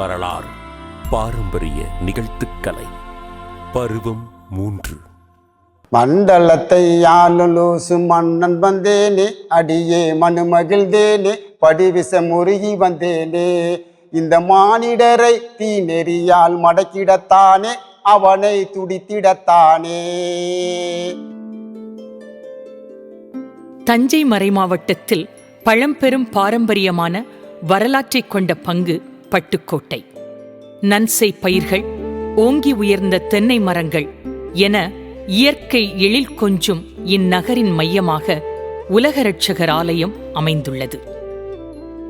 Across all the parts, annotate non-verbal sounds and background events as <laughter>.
வரலாறு பாரம்பரிய நிகழ்த்துக்கலை. பருவம் மூன்று. மண்டலத்தை ஆளுலூசு மன்னன் வந்தேனே அடியே மனு மகிழ்ந்தேனே படிவிச முருகி வந்தேனே. இந்த மானிடரை தீ நெறியால் மடக்கிடத்தானே அவனை துடித்திடத்தானே. தஞ்சை மறைமாவட்டத்தில் பழம்பெரும் பாரம்பரியமான வரலாற்றைக் கொண்ட பங்கு பட்டுக்கோட்டை. நன்சை பயிர்கள் ஓங்கி உயர்ந்த தென்னை மரங்கள் என இயற்கை எழில் கொஞ்சும் இந்நகரின் மையமாக உலக ரட்சகர் ஆலயம் அமைந்துள்ளது.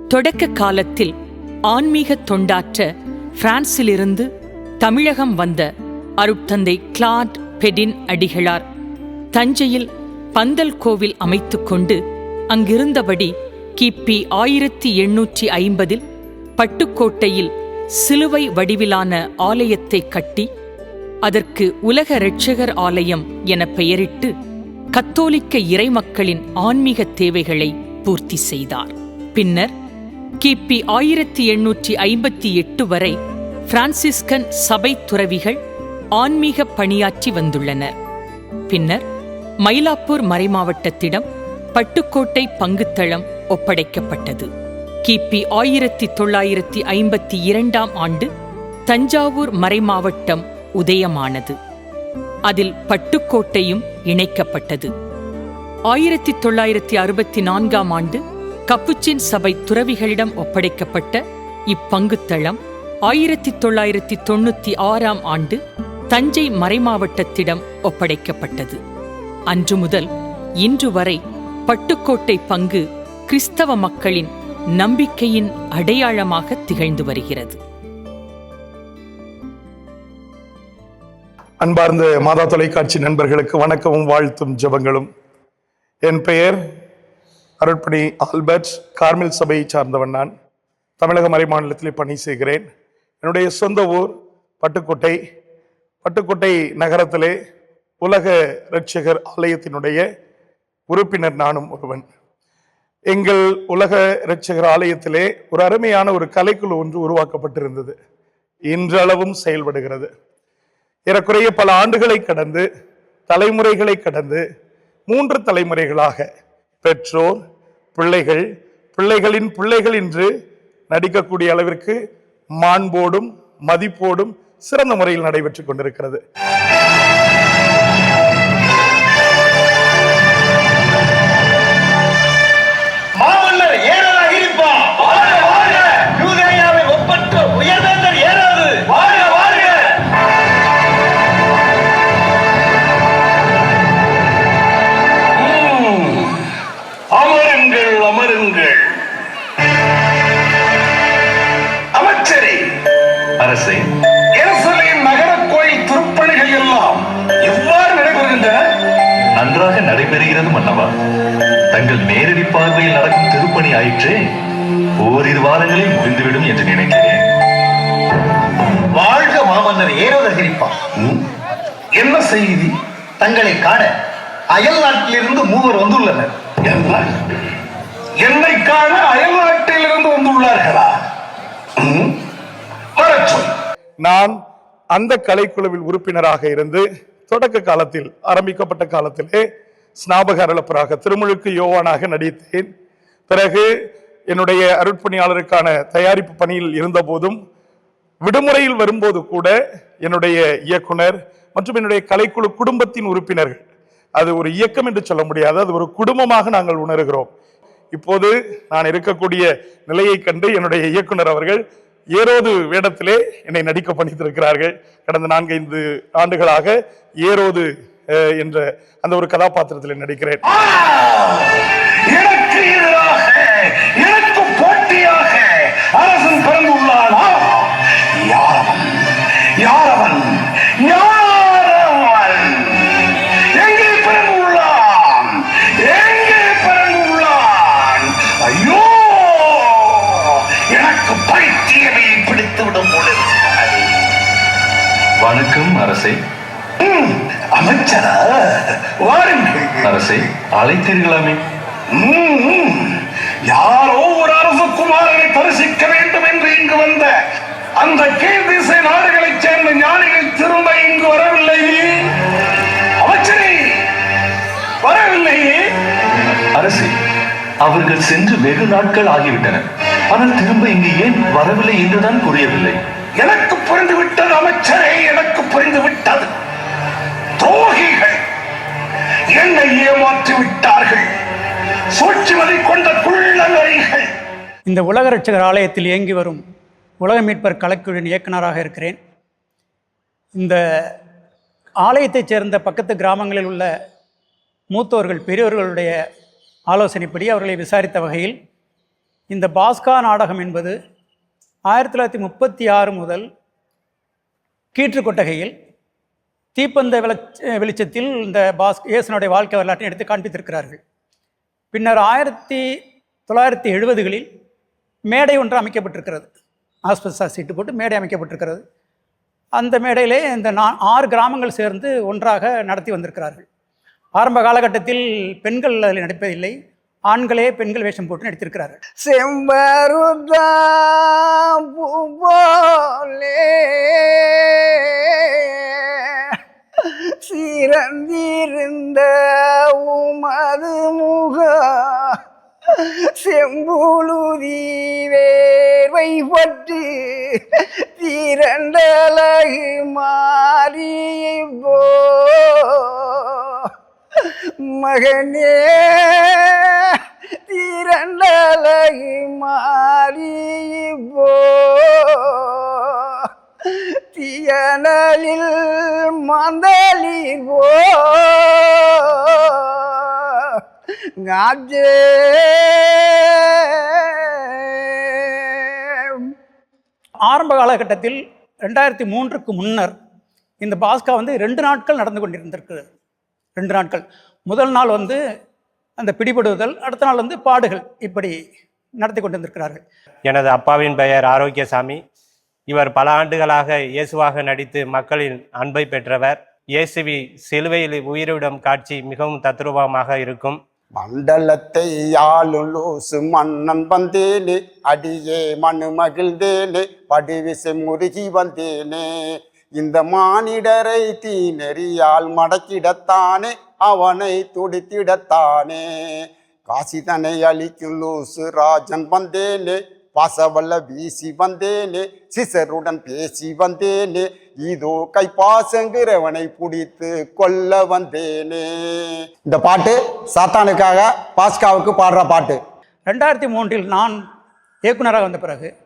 தொடக்க காலத்தில் ஆன்மீக தொண்டாற்ற பிரான்சிலிருந்து தமிழகம் வந்த அருட்தந்தை கிளாட் பெடின் அடிகளார் தஞ்சையில் பந்தல் கோவில் அமைத்துக்கொண்டு அங்கிருந்தபடி கிபி ஆயிரத்தி எண்ணூற்றி ஐம்பதில் பட்டுக்கோட்டையில் சிலுவை வடிவிலான ஆலயத்தை கட்டி அதற்கு உலக இரட்சகர் ஆலயம் என பெயரிட்டு கத்தோலிக்க இறைமக்களின் ஆன்மீக தேவைகளை பூர்த்தி செய்தார். பின்னர் கிபி ஆயிரத்தி எண்ணூற்றி ஐம்பத்தி எட்டு வரை பிரான்சிஸ்கன் சபை துறவிகள் ஆன்மீக பணியாற்றி வந்துள்ளனர். பின்னர் மயிலாப்பூர் மறைமாவட்டத்திடம் பட்டுக்கோட்டை பங்குத்தளம் ஒப்படைக்கப்பட்டது. கிபி ஆயிரத்தி தொள்ளாயிரத்தி ஐம்பத்தி இரண்டாம் ஆண்டு தஞ்சாவூர் மறைமாவட்டம் உதயமானது. அதில் பட்டுக்கோட்டையும் இணைக்கப்பட்டது. ஆயிரத்தி தொள்ளாயிரத்தி அறுபத்தி நான்காம் ஆண்டு கப்புச்சின் சபை துறவிகளிடம் ஒப்படைக்கப்பட்ட இப்பங்குத்தளம் ஆயிரத்தி தொள்ளாயிரத்தி தொண்ணூத்தி ஆறாம் ஆண்டு தஞ்சை மறைமாவட்டத்திடம் ஒப்படைக்கப்பட்டது. அன்று முதல் இன்று வரை பட்டுக்கோட்டை பங்கு கிறிஸ்தவ மக்களின் நம்பிக்கையின் அடையாளமாக திகழ்ந்து வருகிறது. அன்பார்ந்த மாதா தொலைக்காட்சி நண்பர்களுக்கு வணக்கமும் வாழ்த்தும் ஜெபங்களும். என் பெயர் அருட்பணி ஆல்பர்ட் கார்மில் சபையை சார்ந்தவன் நான். தமிழக மறைமாநிலத்தில் பணி செய்கிறேன். என்னுடைய சொந்த ஊர் பட்டுக்கோட்டை. பட்டுக்கோட்டை நகரத்திலே உலக ரட்சகர் ஆலயத்தினுடைய உறுப்பினர் நானும் ஒருவன். எங்கள் உலக இரட்சகர் ஆலயத்திலே ஒரு அருமையான ஒரு கலைக்குழு ஒன்று உருவாக்கப்பட்டிருந்தது. இன்றளவும் செயல்படுகிறது. ஏறக்குறைய பல ஆண்டுகளை கடந்து தலைமுறைகளை கடந்து மூன்று தலைமுறைகளாக பெற்றோர் பிள்ளைகள் பிள்ளைகளின் பிள்ளைகள் என்று நடிக்கக்கூடிய அளவிற்கு மாண்போடும் மதிப்போடும் சிறந்த முறையில் நடைபெற்றுக் கொண்டிருக்கிறது. ஆயிற்றே ஓரிரு வாரங்களில் முடிந்துவிடும் என்று நினைக்கிறேன். வாழ்க மாமன்னர் ஏரோதகிரிப்பா என்ன செய்தி? தங்களை காண அயல் நாட்டிலிருந்து மூவர் வந்துள்ளனர். என்ன காண அயல் நாட்டிலிருந்து வந்துள்ளார்களா? நான் அந்த கலைக்குழுவில் உறுப்பினராக இருந்து தொடக்க காலத்தில் ஆரம்பிக்கப்பட்ட காலத்திலே ஸ்நாபக அருளப்பராக திருமுழுக்கு யோவானாக நடித்தேன். பிறகு என்னுடைய அருட்பணியாளருக்கான தயாரிப்பு பணியில் இருந்தபோதும் விடுமுறையில் வரும்போது கூட என்னுடைய இயக்குனர் மற்றும் என்னுடைய கலைக்குழு குடும்பத்தின் உறுப்பினர்கள் அது ஒரு இயக்கம் என்று சொல்ல முடியாது அது ஒரு குடும்பமாக நாங்கள் உணர்கிறோம். இப்போது நான் இருக்கக்கூடிய நிலையை கண்டு என்னுடைய இயக்குனர் அவர்கள் ஏரோது வேடத்திலே என்னை நடிக்க பணித்திருக்கிறார்கள். கடந்த நான்கைந்து ஆண்டுகளாக ஏரோது என்ற அந்த ஒரு கதாபாத்திரத்தில் நடிக்கிறேன். அரசன் பிறந்துள்ளானா? யாரவன்? யாரவன்? யாரவன் எங்கே பிறந்துள்ளான்? எங்கே பிறந்துள்ளான்? ஐயோ! எனக்கு பைத்தியமே பிடித்து விடும் இருக்கிறது. வணக்கம் அரசே. அமைச்சரா வாருங்கள். அரசே அழைத்தீர்களாமே. யாரோ ஒரு அரசு குமாரனை தரிசிக்க வேண்டும் என்று இங்கு வந்த அந்த கீழ் திசை நாடுகளைச் சேர்ந்த ஞானிகள் திரும்ப இங்கு வரவில்லையே அமைச்சரே வரவில்லையே அரசு அவர்கள் சென்று வெகு நாட்கள் ஆகிவிட்டனர். ஆனால் திரும்ப இங்கு ஏன் வரவில்லை என்றுதான் புரியவில்லை. எனக்கு புரிந்து விட்டது அமைச்சரே எனக்கு புரிந்து விட்டது துரோகிகள் என்னை ஏமாற்றி விட்டார்கள் சூழ்ச்சிமதி கொண்ட குள்ளநரிகள் இந்த உலக ரட்சகர் ஆலயத்தில் இயங்கி வரும் உலக மீட்பர் கலைக்குழுவின் இயக்குனராக இருக்கிறேன். இந்த ஆலயத்தைச் சேர்ந்த பக்கத்து கிராமங்களில் உள்ள மூத்தோர்கள் பெரியவர்களுடைய ஆலோசனைப்படி அவர்களை விசாரித்த வகையில் இந்த பாஸ்கா நாடகம் என்பது ஆயிரத்தி தொள்ளாயிரத்தி முப்பத்தி ஆறு முதல் கீற்று கொட்டகையில் தீப்பந்த வெளிச்ச வெளிச்சத்தில் இந்த பாஸ் இயேசனுடைய வாழ்க்கை வரலாற்றை எடுத்து காண்பித்திருக்கிறார்கள். பின்னர் ஆயிரத்தி தொள்ளாயிரத்தி எழுபதுகளில் மேடை ஒன்று அமைக்கப்பட்டிருக்கிறது. ஆஸ்பெஸ்டா சீட்டு போட்டு மேடை அமைக்கப்பட்டிருக்கிறது. அந்த மேடையிலே இந்த நா ஆறு கிராமங்கள் சேர்ந்து ஒன்றாக நடத்தி வந்திருக்கிறார்கள். ஆரம்ப காலகட்டத்தில் பெண்கள் அதில் நடிப்பதில்லை. ஆண்களே பெண்கள் வேஷம் போட்டு நடித்திருக்கிறார்கள். செம்பருதா சிறந்திருந்த உமது முக செம்புழுதி வேர்வை பட்டு திரண்டலகு மாறியை போ மகனே திரண்டலகு மாறி போ தியனலில் மந்தளிர் போ காஜே ஆரம்ப காலகட்டத்தில் ரெண்டாயிரத்தி மூன்றுக்கு முன்னர் இந்த பாஸ்கா வந்து ரெண்டு நாட்கள் நடந்து கொண்டிருந்திருக்கிறது. ரெண்டு நாட்கள். முதல் நாள் வந்து அந்த பிடிபடுதல் அடுத்த நாள் வந்து பாடுகள் இப்படி நடத்தி கொண்டிருந்திருக்கிறார்கள். எனது அப்பாவின் பெயர் ஆரோக்கியசாமி. இவர் பல ஆண்டுகளாக இயேசுவாக நடித்து மக்களின் அன்பை பெற்றவர். இயேசுவி சிலுவையில் உயிரிடும் காட்சி மிகவும் தத்ரூபமாக இருக்கும். மண்டலத்தை ஆளும் லூசு மன்னன் வந்தேனே அடியே மனு மகிழ்ந்தேனே படிவிசை முருகி வந்தேனே. இந்த மானிடரை தீ நெறியால் மடக்கிடத்தானே அவனை துடித்திடத்தானே. காசிதனை அழிக்கும் லூசு ராஜன் வந்தேனே பாசவல்ல வீசி வந்தேனே சிசருடன் பேசி வந்தேனே இதோ கைப்பாசங்கிறவனை பிடித்து கொல்ல வந்தேனே. இந்த பாட்டு சாத்தானுக்காக பாஸ்காவுக்கு பாடுற பாட்டு. ரெண்டாயிரத்தி மூன்றில் நான் இயக்குனராக வந்த பிறகு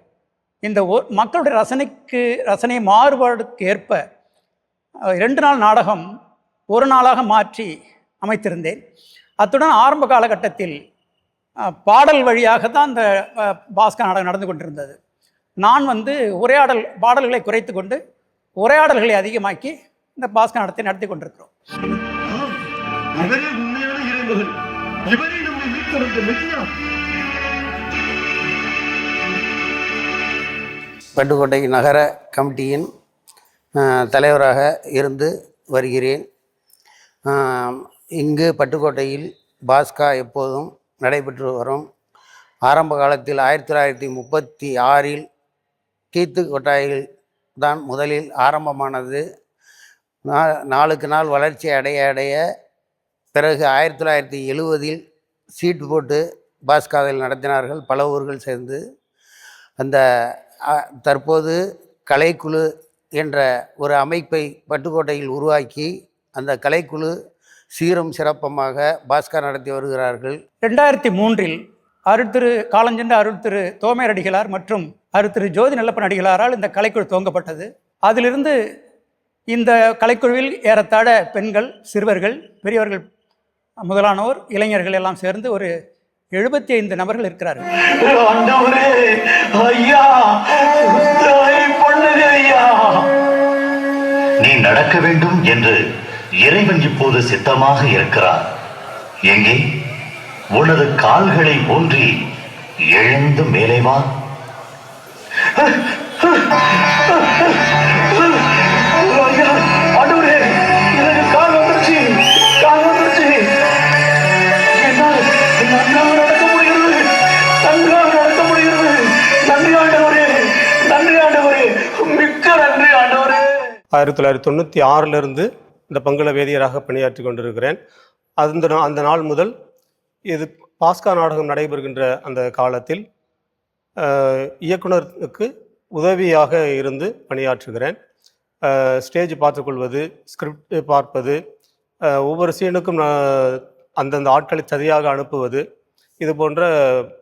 இந்த ஒ- மக்களுடைய ரசனைக்கு ரசனை மாறுபாடுக்கு ஏற்ப ரெண்டு நாள் நாடகம் ஒரு நாளாக மாற்றி அமைத்திருந்தேன். அத்துடன் ஆரம்ப காலகட்டத்தில் பாடல் வழியாக தான் இந்த அஹ், பாஸ்கா நாடகம் நடந்து கொண்டிருந்தது. நான் வந்து உரையாடல் பாடல்களை குறைத்து கொண்டு உரையாடல்களை அதிகமாக்கி இந்த பாஸ்கா நடத்தி நடத்தி கொண்டிருக்கிறோம். பட்டுக்கோட்டை நகர கமிட்டியின் தலைவராக இருந்து வருகிறேன். இங்கு பட்டுக்கோட்டையில் பாஸ்கா எப்போதும் நடைபெற்று வரும். ஆரம்ப காலத்தில் ஆயிரத்தி தொள்ளாயிரத்தி முப்பத்தி ஆறில் கீத்து கொட்டாயில் தான் முதலில் ஆரம்பமானது. நா- நாளுக்கு நாள் வளர்ச்சி அடைய அடைய பிறகு ஆயிரத்தி தொள்ளாயிரத்தி எழுவதில் சீட்டு போட்டு பாஸ்காவில் நடத்தினார்கள் பல ஊர்கள் சேர்ந்து. அந்த தற்போது கலைக்குழு என்ற ஒரு அமைப்பை பட்டுக்கோட்டையில் உருவாக்கி அந்த கலைக்குழு சீரும் சிறப்பமாக பாஸ்கர் நடத்தி வருகிறார்கள். ரெண்டாயிரத்தி மூன்றில் அருட்திரு காலஞ்சென்ற அருட்திரு தோமையர் அடிகளார் மற்றும் அருட்திரு ஜோதி நல்லப்பன் அடிகளாரால் இந்த கலைக்குழு துவங்கப்பட்டது. அதிலிருந்து இந்த கலைக்குழுவில் ஏறத்தாழ பெண்கள் சிறுவர்கள் பெரியவர்கள் முதலானோர் இளைஞர்கள் எல்லாம் சேர்ந்து ஒரு எழுபத்தி ஐந்து நபர்கள் இருக்கிறார்கள். நீ நடக்க வேண்டும் என்று இறைவன் இப்போது சித்தமாக இருக்கிறார். எங்கே? உனது கால்களை ஊன்றி எழுந்து மேலே வா. நன்றி ஆயிரத்தி தொள்ளாயிரத்தி தொண்ணூற்றி ஆறிலிருந்து இந்த பங்குல வேதியராக பணியாற்றி கொண்டிருக்கிறேன். அந்த நா- அந்த நாள் முதல் இது பாஸ்கா நாடகம் நடைபெறுகின்ற அந்த காலத்தில் இயக்குனருக்கு உதவியாக இருந்து பணியாற்றுகிறேன். ஸ்டேஜ் பார்த்துக்கொள்வது ஸ்கிரிப்ட் பார்ப்பது ஒவ்வொரு சீனுக்கும் நான் அந்தந்த ஆட்களை சரியாக அனுப்புவது இது போன்ற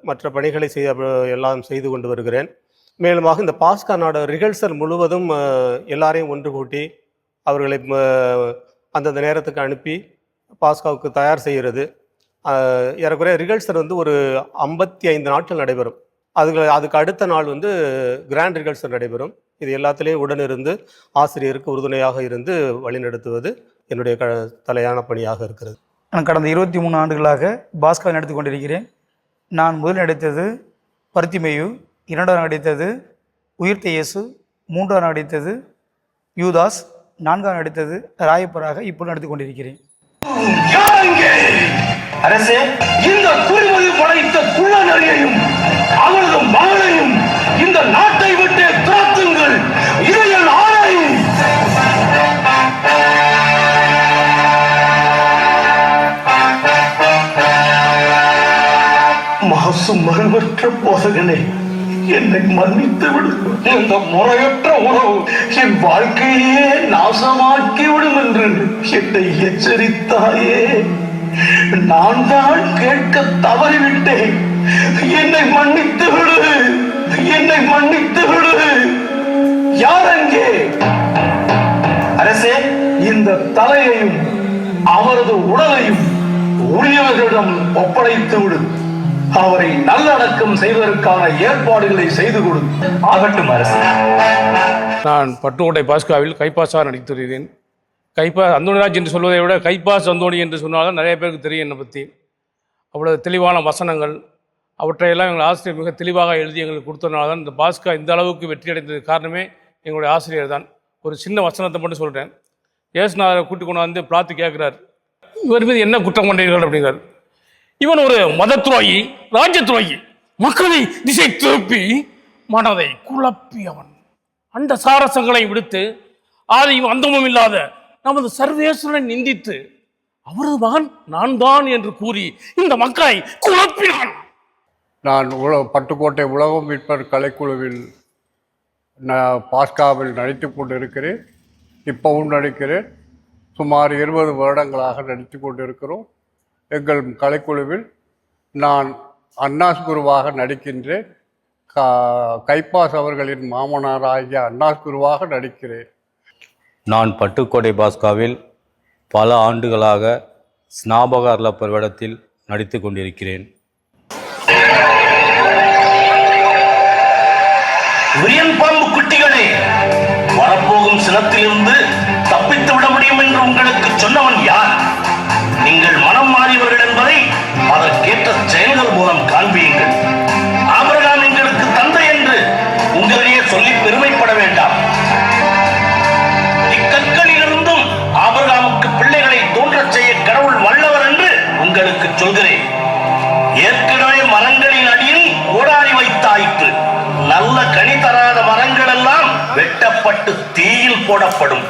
மற்ற பணிகளை செய்ய எல்லாம் செய்து கொண்டு வருகிறேன். மேலுமாக இந்த பாஸ்கா நாடக ரிஹர்சல் முழுவதும் எல்லாரையும் ஒன்று கூட்டி அவர்களை அந்தந்த நேரத்துக்கு அனுப்பி பாஸ்காவுக்கு தயார் செய்கிறது. ஏறக்குறைய ரிகல்சர் வந்து ஒரு ஐம்பத்தி ஐந்து நாட்கள் நடைபெறும். அதுக்கு அதுக்கு அடுத்த நாள் வந்து கிராண்ட் ரிகல்சர் நடைபெறும். இது எல்லாத்துலேயும் உடனிருந்து ஆசிரியருக்கு உறுதுணையாக இருந்து வழிநடத்துவது என்னுடைய க தலையான பணியாக இருக்கிறது. நான் கடந்த இருபத்தி மூணு ஆண்டுகளாக பாஸ்கர் நடத்தி கொண்டிருக்கிறேன். நான் முதல் நடித்தது பருத்திமேயு இரண்டாவது நடித்தது உயிர்த்த இயேசு மூன்றாவது நடித்தது யூதாஸ் நான்காம் நடித்தது ராயப்பராக இப்போது நடத்தி கொண்டிருக்கிறேன். அரசே இந்த குறிமதி படைத்த குள்ள நரியையும் அவரது மகளையும் இந்த நாட்டை விட்டு துரத்துங்கள். இதையல் ஆராயும். மாசு மறுவற்ற போதகனே என்னை மன்னித்து விடு. இந்த முறையற்ற உறவு என் வாழ்க்கையே நாசமாக்கி விடும் என்று என்னை எச்சரித்தாயே. நான் தான் கேட்க தவறிவிட்டேன். என்னை மன்னித்து விடு. என்னை மன்னித்து விடு. யார் அங்கே? அரசே இந்த தலையையும் அவரது உடலையும் உரியவர்களிடம் ஒப்படைத்து விடு. அவரை நல்லடக்கம் செய்வதற்கான ஏற்பாடுகளை செய்து கொடு. ஆகட்டும் நான் பட்டுக்கோட்டை பாஸ்காவில் கைப்பாசாக நடித்து வருகிறேன் கைப்பா அந்தோணிராஜ் என்று சொல்வதை விட கைப்பாஸ் அந்தோணி என்று சொன்னாலும் நிறைய பேருக்கு தெரியும் என்னை பற்றி அவ்வளவு தெளிவான வசனங்கள். அவற்றையெல்லாம் எங்கள் ஆசிரியர் மிக தெளிவாக எழுதி எங்களுக்கு கொடுத்ததுனால தான் இந்த பாஸ்கா இந்த அளவுக்கு வெற்றி அடைந்தது காரணமே எங்களுடைய ஆசிரியர் தான். ஒரு சின்ன வசனத்தை மட்டும் சொல்கிறேன் ஏசுநாதரை கூட்டி கொண்டு வந்து பிளாத்து கேட்குறார். இவர் மீது என்ன குற்றம் கொண்டீர்கள் அப்படிங்கிறார். இவன் ஒரு மத துரோகி ராஜ்ய துரோகி மக்களை திசை திருப்பி மனதை குழப்பியவன் அந்த சாரசங்களை விடுத்து ஆதியும் அந்தமும் இல்லாத நமது சர்வேஸ்வரனை நிந்தித்து அவரது மகன் நான் தான் என்று கூறி இந்த மக்களை குழப்பினான். நான் உல பட்டுக்கோட்டை உலகம் மீட்பர் கலைக்குழுவில் நான் பாஸ்காவில் நடித்து கொண்டிருக்கிறேன். இப்போவும் நடிக்கிறேன். சுமார் இருபது வருடங்களாக நடித்து கொண்டிருக்கிறோம். எங்கள் கலைக்குழுவில் நான் அன்னாஸ் குருவாக நடிக்கின்றேன். கா கைப்பாஸ் அவர்களின் மாமனாராகிய அன்னாஸ் குருவாக நடிக்கிறேன். நான் பட்டுக்கோட்டை பாஸ்காவில் பல ஆண்டுகளாக ஸ்நாபக அருளப்பர் வேடத்தில் நடித்து கொண்டிருக்கிறேன். விரியன் பாம்பு குட்டிகளே வரப்போகும் சினத்திலிருந்து தப்பித்து விட முடியும் என்று உங்களுக்கு சொன்னவன் யார்? நீங்கள் மனம் மாறியவர்கள் என்பதை அதற்கேற்ற செயல்கள் மூலம் காண்பியுங்கள். ஆபிரகாம் எங்களுக்கு தந்தை என்று உங்களிடையே சொல்லி பெருமைப்பட வேண்டாம். இக்கற்களிலிருந்தும் ஆபிரகாமுக்கு பிள்ளைகளை தோன்றச் செய்ய கடவுள் வல்லவர் என்று உங்களுக்கு சொல்கிறேன். ஏற்கனவே மரங்களின் அடியில் ஓடாரி வைத்தாயிற்று நல்ல கனி தராத மரங்கள் எல்லாம் வெட்டப்பட்டு தீயில் போடப்படும்.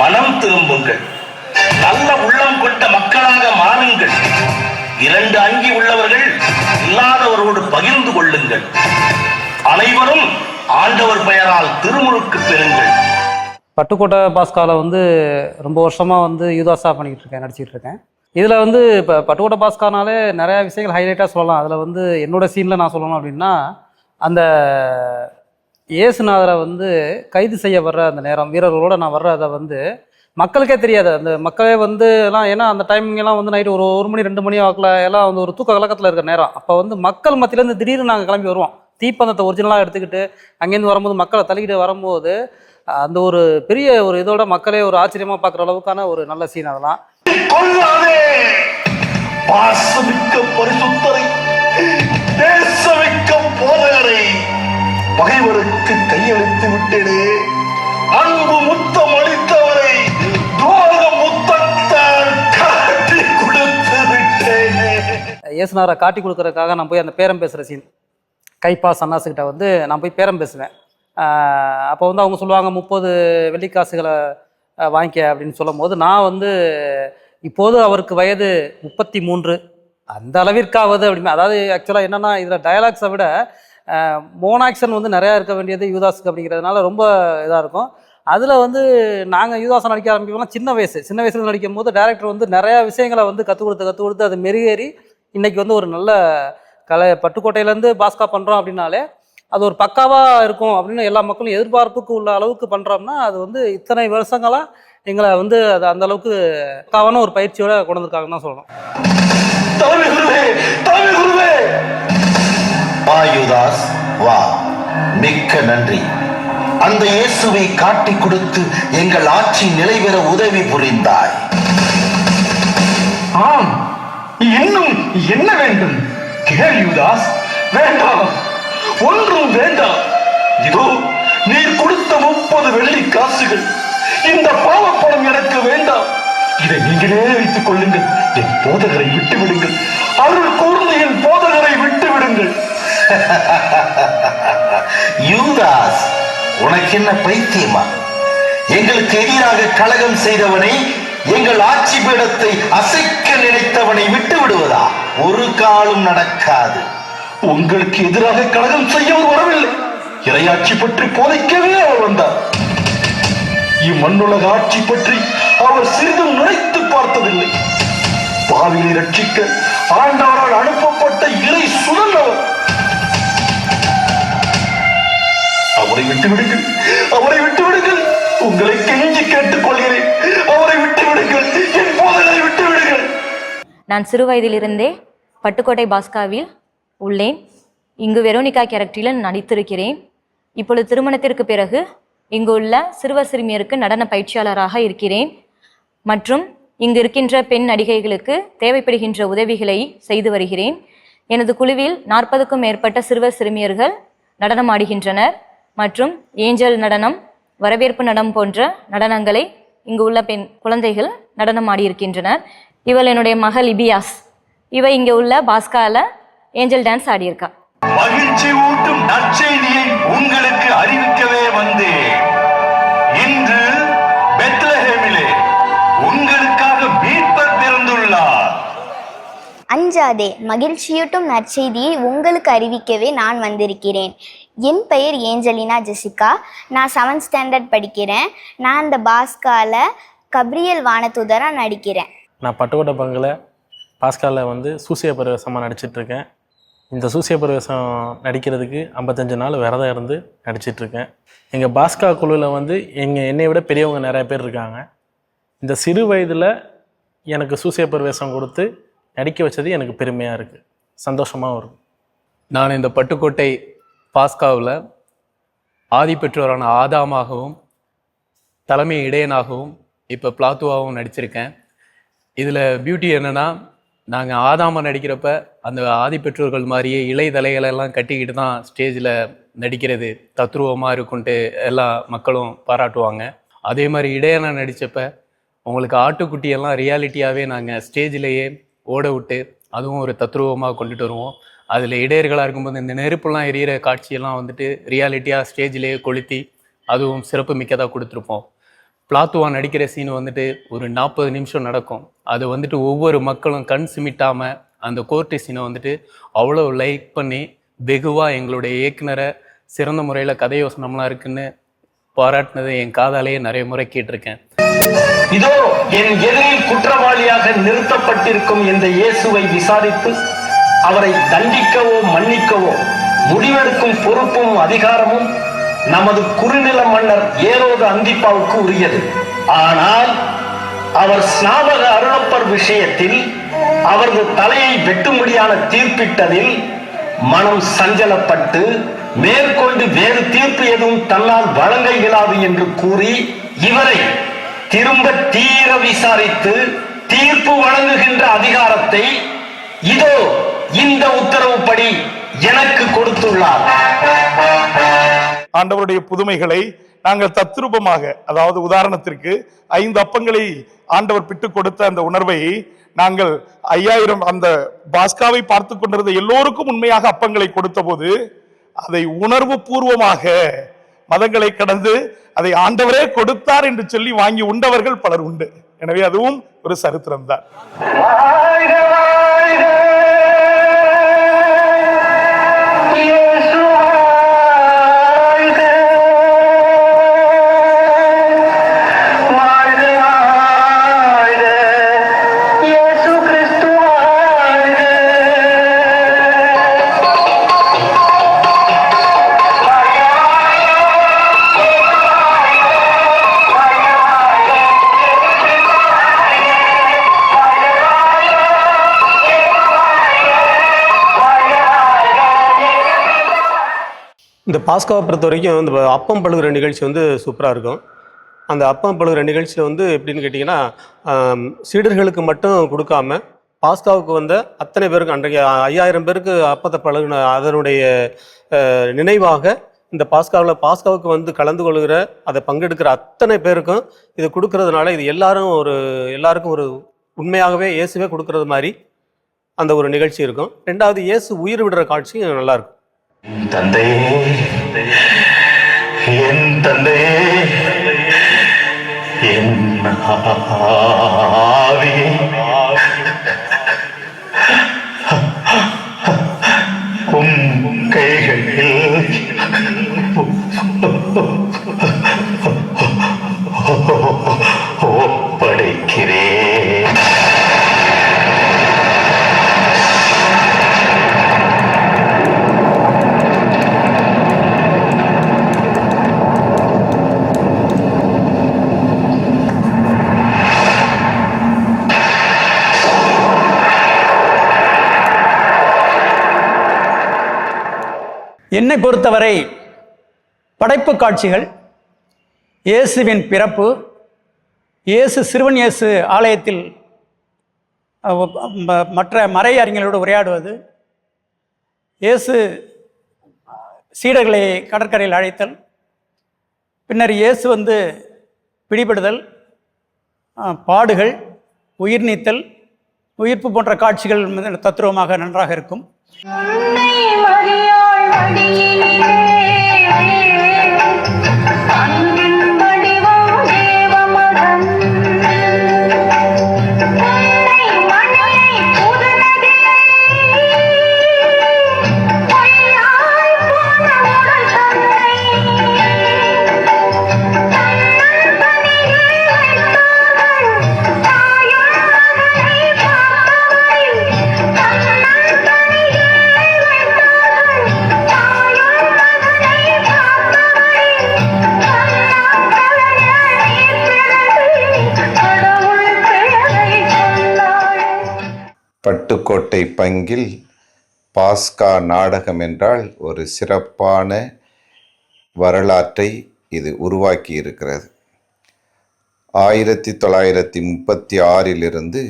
மனம் திரும்புங்கள். நல்ல உள்ளம் கொண்ட மக்களாக மாறுங்கள். இரண்டு அங்கி உள்ளவர்கள் இல்லாதவரோடு பகிர்ந்து கொள்ளுங்கள். அனைவரும் ஆண்டவர் பெயரால் திருமுழுக்கு பெறுங்கள். பட்டுக்கோட்டை பாஸ்காவில் வந்து ரொம்ப வருஷமாக வந்து யூதாசா பண்ணிக்கிட்டு இருக்கேன் நடிச்சிட்டு இருக்கேன். இதில் வந்து இப்போ பட்டுக்கோட்டை பாஸ்கானாலே நிறையா விஷயங்கள் ஹைலைட்டாக சொல்லலாம். அதில் வந்து என்னோட சீனில் நான் சொல்லணும் அப்படின்னா அந்த இயேசுநாதரை வந்து கைது செய்ய வர்ற அந்த நேரம் வீரர்களோட நான் வர்றதை வந்து மக்களுக்கே தெரியாது. அந்த மக்களே வந்து எல்லாம் ஏன்னா அந்த டைமிங் எல்லாம் வந்து நைட்டு ஒரு ஒரு மணி ரெண்டு மணி வாக்கில் எல்லாம் வந்து ஒரு தூக்க கலக்கத்தில் இருக்கிற நேரம். அப்போ வந்து மக்கள் மத்தியிலேருந்து திடீர்னு நாங்கள் கிளம்பி வருவோம். தீப்பந்தத்தை ஒரிஜினலாக எடுத்துக்கிட்டு அங்கேருந்து வரும்போது மக்களை தள்ளிக்கிட்டு வரும்போது அந்த ஒரு பெரிய ஒரு இதோட மக்களே ஒரு ஆச்சரியமாக பார்க்குற அளவுக்கான ஒரு நல்ல சீன் அதெல்லாம். கொல்லாதே! பாசமிக்க பரிசுத்தரை தேசமிக்க போதகரை பகைவருக்கு கையளித்து விட்டேனே. அன்பு முத்தம் இயேசுனாரை காட்டி கொடுக்குறதுக்காக நான் போய் அந்த பேரம் பேசுகிற சீன் கைப்பா சன்னாசுக்கிட்ட வந்து நான் போய் பேரம் பேசுவேன். அப்போ வந்து அவங்க சொல்லுவாங்க முப்பது வெள்ளிக்காசுகளை வாங்கிக்க அப்படின்னு சொல்லும் போது நான் வந்து இப்போது அவருக்கு வயது முப்பத்தி மூன்று அந்த அளவிற்காவது அப்படின்னு அதாவது ஆக்சுவலாக என்னென்னா இதில் டயலாக்ஸை விட மோனாக்ஷன் வந்து நிறையா இருக்க வேண்டியது யூதாஸுக்கு அப்படிங்கிறதுனால ரொம்ப இதாக இருக்கும். அதில் வந்து நாங்கள் யூதாசன் நடிக்க ஆரம்பிக்கலாம் சின்ன வயசு. சின்ன வயசுல நடிக்கும் போது டேரக்டர் வந்து நிறையா விஷயங்களை வந்து கற்றுக் கொடுத்து கற்றுக் கொடுத்து அது மெருகேறி இன்னைக்கு வந்து ஒரு நல்ல கலை பட்டுக்கோட்டையிலேருந்து பாஸ்கா பண்ணுறோம் அப்படின்னாலே அது ஒரு பக்காவாக இருக்கும் அப்படின்னு எல்லா மக்களும் எதிர்பார்ப்புக்கு உள்ள அளவுக்கு பண்ணுறோம்னா அது வந்து இத்தனை வருஷங்களாக எங்களை வந்து அது அந்த அளவுக்கு பக்காவான ஒரு பயிற்சியோட கொண்டு வந்திருக்காங்கன்னு தான் சொல்லணும். தலைமை குருவே தலைமை குருவே! வா யுதாஸ் வா. மிக்க நன்றி. அந்த இயேசுவை காட்டி கொடுத்து எங்கள் ஆட்சி நிலைபெற உதவி புரிந்தாய். என்ன வேண்டும்? கேள் யுதாஸ். வேண்டாம். ஒன்றும் வேண்டாம். இதோ நீர் கொடுத்த முப்பது வெள்ளி காசுகள். இந்த பாவப்படம் எனக்கு வேண்டாம். இதை நீங்களே வைத்துக் கொள்ளுங்கள். என் போதகரை விட்டு விடுங்கள் அருள் கூர்ந்து என் போதகரை விட்டு விடுங்கள் <laughs> யூதாஸ் உனக்கு என்ன பைத்தியமா? எங்களுக்கு எதிராக கலகம் செய்தவனை எங்கள் ஆட்சி பீடத்தை அசைக்க நினைத்தவனை விட்டு விடுவதா ஒரு காலம் நடக்காது. உங்களுக்கு எதிராக கழகம் செய்ய அவர் வரவில்லை. இறையாட்சி பற்றி போதைக்கவே அவர் வந்தார். இம்மண்ணுலக ஆட்சி பற்றி அவர் சிறிதும் நினைத்து பார்த்ததில்லை. பாவியை ரட்சிக்க ஆண்டவரால் அனுப்பப்பட்ட இறை சுதந்தவர் அவரை. விட்டு விடுங்கள் அவரை விட்டு உங்களை கெஞ்சி கேட்டுக் கொள்கிறேன் அவரை விட்டு விடுங்கள் என் போதனை விட்டு விடுங்கள் நான் சிறுவயதிலிருந்தே பட்டுக்கோட்டை பாஸ்காவில் உள்ளேன். இங்கு வெரோனிகா கேரக்டரில் நடித்திருக்கிறேன். இப்பொழுது திருமணத்திற்கு பிறகு இங்கு உள்ள சிறுவர் சிறுமியருக்கு நடன பயிற்சியாளராக இருக்கிறேன். மற்றும் இங்கு இருக்கின்ற பெண் நடிகைகளுக்கு தேவைப்படுகின்ற உதவிகளை செய்து வருகிறேன். எனது குழுவில் நாற்பதுக்கும் மேற்பட்ட சிறுவர் சிறுமியர்கள் நடனமாடுகின்றனர். மற்றும் ஏஞ்சல் நடனம் வரவேற்பு நடனம் போன்ற நடனங்களை இங்கு உள்ள பெண் குழந்தைகள் நடனமாடியிருக்கின்றனர் இவள் என்னுடைய மகள் இபியாஸ். இவ இங்க உள்ள பாஸ்கால ஏஞ்சல் டான்ஸ் ஆடியிருக்கா. மகிழ்ச்சி ஊட்டும் நற்செய்தியை உங்களுக்கு அறிவிக்கவே வந்தேன். இன்று பெத்லஹேமிலே உங்களுக்காக மீட்பர் பிறந்துள்ளார். அஞ்சாதே மகிழ்ச்சியூட்டும் நற்செய்தியை உங்களுக்கு அறிவிக்கவே நான் வந்திருக்கிறேன். என் பெயர் ஏஞ்சலினா ஜெசிகா. நான் செவன்த் ஸ்டாண்டர்ட் படிக்கிறேன். நான் இந்த பாஸ்கால கப்ரியல் வானதூதராக நடிக்கிறேன். நான் பட்டுக்கோட்டை பங்கில் பாஸ்காலில் வந்து சூசிய பரிவேசமாக நடிச்சிட்ருக்கேன். இந்த சூசிய பரிவேசம் நடிக்கிறதுக்கு ஐம்பத்தஞ்சு நாள் விரதம் இருந்து நடிச்சிட்ருக்கேன். எங்கள் பாஸ்கா குழுவில் வந்து எங்கள் என்னை விட பெரியவங்க நிறைய பேர் இருக்காங்க. இந்த சிறு வயதில் எனக்கு சூசிய பரிவேசம் கொடுத்து நடிக்க வச்சது எனக்கு பெருமையாக இருக்குது சந்தோஷமாகவும் இருக்கும் நான் இந்த பட்டுக்கோட்டை பாஸ்காவில் ஆதி பெற்றோரான ஆதாமாகவும் தலைமை இடையனாகவும் இப்போ பிளாத்துவாகவும் நடிச்சிருக்கேன். இதில் பியூட்டி என்னென்னா நாங்கள் ஆதாமாக நடிக்கிறப்ப அந்த ஆதி பெற்றோர்கள் மாதிரியே இலை தலைகளெல்லாம் கட்டிக்கிட்டு தான் ஸ்டேஜில் நடிக்கிறது. தத்ரூபமாக இருக்குன்ட்டு எல்லா மக்களும் பாராட்டுவாங்க. அதே மாதிரி இடையனா நடித்தப்ப உங்களுக்கு ஆட்டுக்குட்டியெல்லாம் ரியாலிட்டியாகவே நாங்கள் ஸ்டேஜிலேயே ஓட விட்டு அதுவும் ஒரு தத்ரூபமாக கொண்டுட்டு வருவோம். அதில் இடையர்களாக இருக்கும்போது இந்த நெருப்புலாம் எரியிற காட்சியெல்லாம் வந்துட்டு ரியாலிட்டியாக ஸ்டேஜ்லேயே கொளுத்தி அதுவும் சிறப்பு மிக்கதாக கொடுத்துருப்போம். பிளாத்துவா நடிக்கிற சீன் வந்துட்டு ஒரு நாற்பது நிமிஷம் நடக்கும். அது வந்துட்டு ஒவ்வொரு மக்களும் கண் சிமிட்டாமல் அந்த கோர்ட்டு சீனை வந்துட்டு அவ்வளோ லைக் பண்ணி வெகுவாக எங்களுடைய இயக்குனரை சிறந்த முறையில் கதை யோசனம்லாம் இருக்குன்னு பாராட்டினதை என் காதாலேயே நிறைய முறை கேட்டிருக்கேன். இதோ என் எதிரில் குற்றவாளியாக நிறுத்தப்பட்டிருக்கும் இந்த இயேசுவை விசாரித்து அவரை தண்டிக்கவோ மன்னிக்கவோ முடிவெடுக்கும் பொறுப்பும் அதிகாரமும் நமது குறுநில மன்னர் ஏரோது அந்திப்பாவுக்கு உரியது. ஆனால் அவர் ஸ்நாபக அருளப்பர் விஷயத்தில் அவரது தலையை வெட்டும்படியான தீர்ப்பிட்டதில் மனம் சஞ்சலப்பட்டு மேற்கொண்டு வேறு தீர்ப்பு எதுவும் தன்னால் வழங்க இயலாது என்று கூறி இவரை திரும்ப தீர விசாரித்து தீர்ப்பு வழங்குகின்ற அதிகாரத்தை இதோ இந்த உத்தரவுப்படி எனக்கு கொடுத்துள்ளார். ஆண்டவருடைய புதுமைகளை நாங்கள் தத்ரூபமாக அதாவது உதாரணத்திற்கு ஐந்து அப்பங்களை ஆண்டவர் பிட்டு கொடுத்த அந்த உணர்வை நாங்கள் ஐயாயிரம் அந்த பாஸ்காவை பார்த்து கொண்டிருந்த எல்லோருக்கும் உண்மையாக அப்பங்களை கொடுத்த போது அதை உணர்வு பூர்வமாக மதங்களை கடந்து அதை ஆண்டவரே கொடுத்தார் என்று சொல்லி வாங்கி உண்டவர்கள் பலர் உண்டு. எனவே அதுவும் ஒரு சரித்திரம் தான் இந்த பாஸ்காவை பொறுத்த வரைக்கும் இந்த அப்பம் பழுகிற நிகழ்ச்சி வந்து சூப்பராக இருக்கும். அந்த அப்பம் பழுகிற நிகழ்ச்சியில் வந்து எப்படின்னு கேட்டிங்கன்னா சீடர்களுக்கு மட்டும் கொடுக்காம பாஸ்காவுக்கு வந்த அத்தனை பேருக்கு அன்றைக்கு ஐயாயிரம் பேருக்கு அப்பத்தை பழகின அதனுடைய நினைவாக இந்த பாஸ்காவில் பாஸ்காவுக்கு வந்து கலந்து கொள்கிற அதை பங்கெடுக்கிற அத்தனை பேருக்கும் இது கொடுக்கறதுனால இது எல்லாரும் ஒரு எல்லாருக்கும் ஒரு உண்மையாகவே இயேசுவே கொடுக்கறது மாதிரி அந்த ஒரு நிகழ்ச்சி இருக்கும். ரெண்டாவது இயேசு உயிர் விடுற காட்சியும் நல்லாயிருக்கும் தந்தையே என் தந்தையே என் ஆவியே. என்னை பொறுத்தவரை படைப்பு காட்சிகள் இயேசுவின் பிறப்பு இயேசு சிறுவன் இயேசு ஆலயத்தில் மற்ற மறை அறிஞர்களோடு உரையாடுவது இயேசு சீடர்களை கடற்கரையில் அழைத்தல் பின்னர் இயேசு வந்து பிடிபடுதல் பாடுகள் உயிர் நீத்தல் உயிர்ப்பு போன்ற காட்சிகள் மிக நன்றாக இருக்கும். பட்டுக்கோட்டை பங்கில் பாஸ்கா நாடகம் என்றால் ஒரு சிறப்பான வரலாற்றை இது உருவாக்கி இருக்கிறது ஆயிரத்தி தொள்ளாயிரத்தி முப்பத்தி ஆறிலிருந்து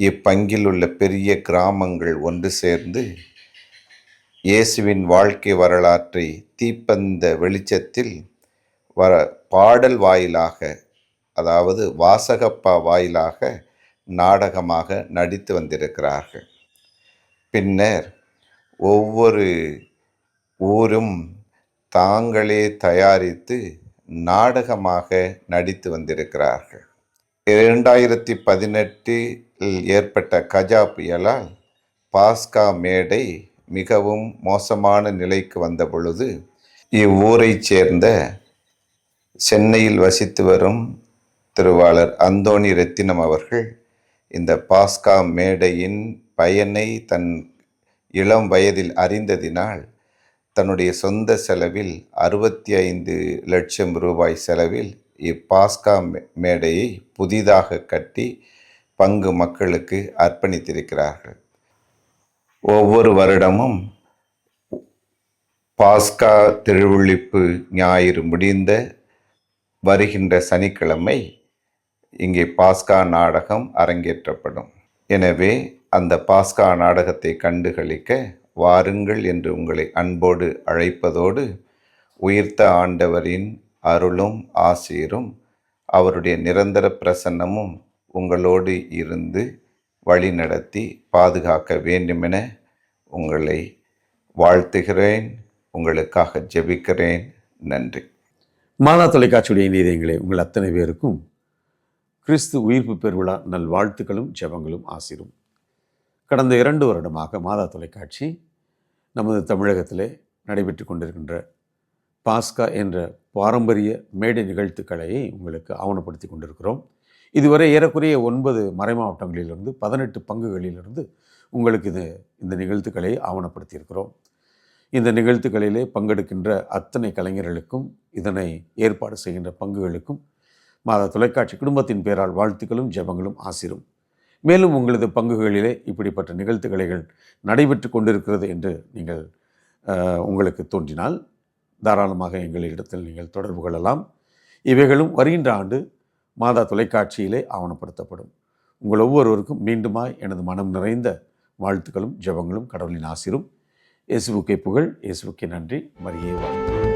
இப்பங்கில் உள்ள பெரிய கிராமங்கள் ஒன்று சேர்ந்து இயேசுவின் வாழ்க்கை வரலாற்றை தீப்பந்த வெளிச்சத்தில் வர பாடல் வாயிலாக அதாவது வாசகப்பா வாயிலாக நாடகமாக நடித்து வந்திருக்கிறார்கள். பின்னர் ஒவ்வொரு ஊரும் தாங்களே தயாரித்து நாடகமாக நடித்து வந்திருக்கிறார்கள். இரண்டாயிரத்தி பதினெட்டில் ஏற்பட்ட கஜா புயலால் பாஸ்கா மேடை மிகவும் மோசமான நிலைக்கு வந்த பொழுது இவ்வூரைச் சேர்ந்த சென்னையில் வசித்து வரும் திருவாளர் அந்தோணி ரத்தினம் அவர்கள் இந்த பாஸ்கா மேடையின் பயனை தன் இளம் வயதில் அறிந்ததினால் தன்னுடைய சொந்த செலவில் அறுபத்தி ஐந்து லட்சம் ரூபாய் செலவில் இப்பாஸ்கா மே- மேடையை புதிதாக கட்டி பங்கு மக்களுக்கு அர்ப்பணித்திருக்கிறார்கள். ஒவ்வொரு வருடமும் பாஸ்கா திருவிழிப்பு ஞாயிறு முடிந்த வருகின்ற சனிக்கிழமை இங்கே பாஸ்கா நாடகம் அரங்கேற்றப்படும். எனவே அந்த பாஸ்கா நாடகத்தை கண்டுகளிக்க வாருங்கள் என்று உங்களை அன்போடு அழைப்பதோடு உயிர்த்த ஆண்டவரின் அருளும் ஆசீரும் அவருடைய நிரந்தர பிரசன்னமும் உங்களோடு இருந்து வழிநடத்தி பாதுகாக்க வேண்டுமென உங்களை வாழ்த்துகிறேன் உங்களுக்காக ஜெபிக்கிறேன். நன்றி. மானா தொலைக்காட்சியுடைய நீதியங்களே உங்கள் அத்தனை பேருக்கும் கிறிஸ்து உயிர்ப்பு பெருவிழா நல் வாழ்த்துக்களும் ஜெபங்களும் ஆசிரும். கடந்த இரண்டு வருடமாக மாதா தொலைக்காட்சி நமது தமிழகத்திலே நடைபெற்று கொண்டிருக்கின்ற பாஸ்கா என்ற பாரம்பரிய மேடை நிகழ்த்துக்களையை உங்களுக்கு ஆவணப்படுத்தி கொண்டிருக்கிறோம். இதுவரை ஏறக்குறைய ஒன்பது மறைமாவட்டங்களிலிருந்து பதினெட்டு பங்குகளிலிருந்து உங்களுக்கு இது இந்த நிகழ்த்துக்களை ஆவணப்படுத்தியிருக்கிறோம். இந்த நிகழ்த்துக்களிலே பங்கெடுக்கின்ற அத்தனை கலைஞர்களுக்கும் இதனை ஏற்பாடு செய்கின்ற பங்குகளுக்கும் மாதா தொலைக்காட்சி குடும்பத்தின் பேரால் வாழ்த்துக்களும் ஜெபங்களும் ஆசிரும். மேலும் உங்களது பங்குகளிலே இப்படிப்பட்ட நிகழ்த்துகளைகள் நடைபெற்று கொண்டிருக்கிறது என்று நீங்கள் உங்களுக்கு தோன்றினால் தாராளமாக எங்களிடத்தில் நீங்கள் தொடர்பு கொள்ளலாம். இவைகளும் வருகின்ற ஆண்டு மாதா தொலைக்காட்சியிலே ஆவணப்படுத்தப்படும். உங்கள் ஒவ்வொருவருக்கும் மீண்டுமாய் எனது மனம் நிறைந்த வாழ்த்துக்களும் ஜெபங்களும் கடவுளின் ஆசிரும். இயேசுவுக்கே புகழ் இயேசுவுக்கே நன்றி. மரியே வாழ்த்து